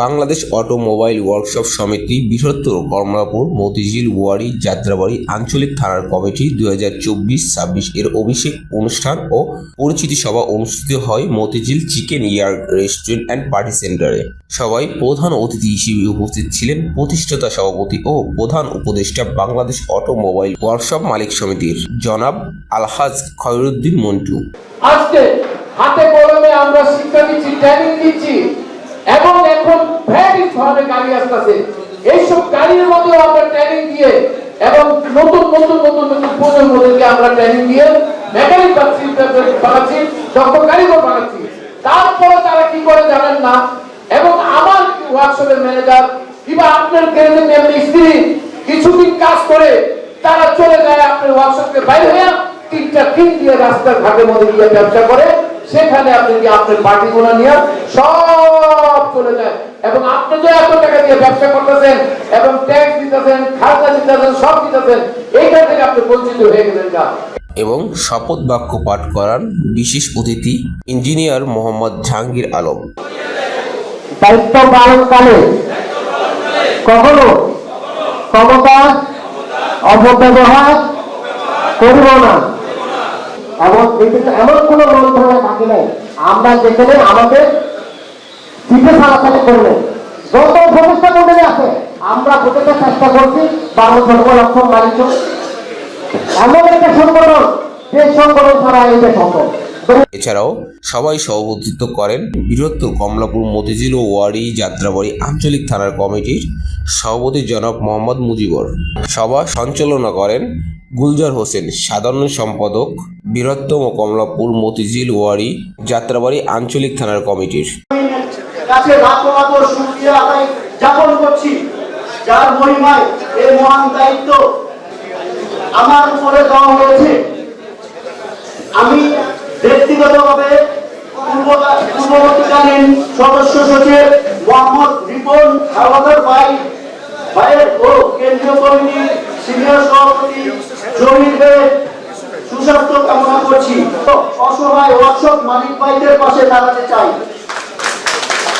Bangladesh automobile workshop সমিতি বৃহত্তর কমলাপুর, মতিঝিল, ওয়ারি, যাত্রাবাড়ি, আঞ্চলিক থানার কমিটি দু হাজার চব্বিশ ছাব্বিশ এর অভিষেক অনুষ্ঠান ও পরিচিতি সভা অনুষ্ঠিত হয় Motijheel chicken year restaurant and party সেন্টারে। সবাই প্রধান অতিথি হিসেবে উপস্থিত ছিলেন প্রতিষ্ঠাতা সভাপতি ও প্রধান উপদেষ্টা বাংলাদেশ অটোমোবাইল ওয়ার্কশপ মালিক সমিতির জনাব আলহাজ খয়রুদ্দিন মন্টু। আজকে হাতে কলমে আমরা শিক্ষা দিচ্ছি ট্রেনিং দিচ্ছি। ধরনের গাড়ি আসতেছে। এইসব গাড়ির মধ্যেও আমরা ট্রেনিং দিয়ে এবং নতুন নতুন নতুন নতুন প্রজন্মদেরকে আমরা ট্রেনিং দিয়ে মেকানিক বানাচ্ছি বানাচ্ছি দক্ষ কারিগর বানাচ্ছি। তারপরে তারা কি করে জানেন না? এবং আমার ওয়ার্কশপের ম্যানেজার কিংবা আপনার গ্যারেজের এমনি স্ত্রী কিছুদিন কাজ করে তারা চলে যায় আপনার ওয়ার্কশপকে বাইরে হয়ে তিনটা তিন দিয়ে রাস্তার ঘাটের মধ্যে গিয়ে ব্যবসা করে। সেখানে আপনি কি আপনার পার্টিগুলো নিয়ে সব চলে যায়। এবং আপনি যে এত টাকা দিয়ে ব্যবসা করতেছেন এবং ট্যাক্স দিতেছেন খাজনা দিতেছেন সব দিতেছেন এইখান থেকে আপনি বঞ্চিত হয়ে গেলেন যা এবং শপথ বাক্য পাঠ করান বিশেষ অতিথি ইঞ্জিনিয়ার মোহাম্মদ জাহাঙ্গীর আলম। দায়িত্ব পালনকালে কখনো ক্ষমতা অপব্যবহার করব না। এবং বিভিন্ন এমন কোন বাকি নেই। আমরা যেখানে আমাদের এছাড়াও সবাই সভাপতিত্ব করেন বৃহত্তর কমলাপুর মতিঝিল ওয়ারি যাত্রাবাড়ি আঞ্চলিক থানার কমিটির সভাপতি জনাব মোহাম্মদ মুজিবর। সভা সঞ্চালনা করেন গুলজার হোসেন, সাধারণ সম্পাদক বৃহত্তম কমলাপুর মতিঝিল ওয়ারি যাত্রাবাড়ি আঞ্চলিক থানার কমিটির। কাছে লাখো লাখো শুক্রিয়া আদায় যাপন করছি। যার মহিমায় এই মহান দায়িত্ব আমার উপরে দেওয়া হয়েছে। আমি ব্যক্তিগতভাবে পূর্ববর্তীকালীন সদস্য সচিব মোহাম্মদ রিপন হাওলাদার ভাই, ভাইয়ের ও কেন্দ্রীয় কমিটির সিনিয়র সভাপতি জমির সুস্বাস্থ্য কামনা করছি। অসহায় ওয়ার্কশপ মালিক ভাইদের পাশে দাঁড়াতে চাই।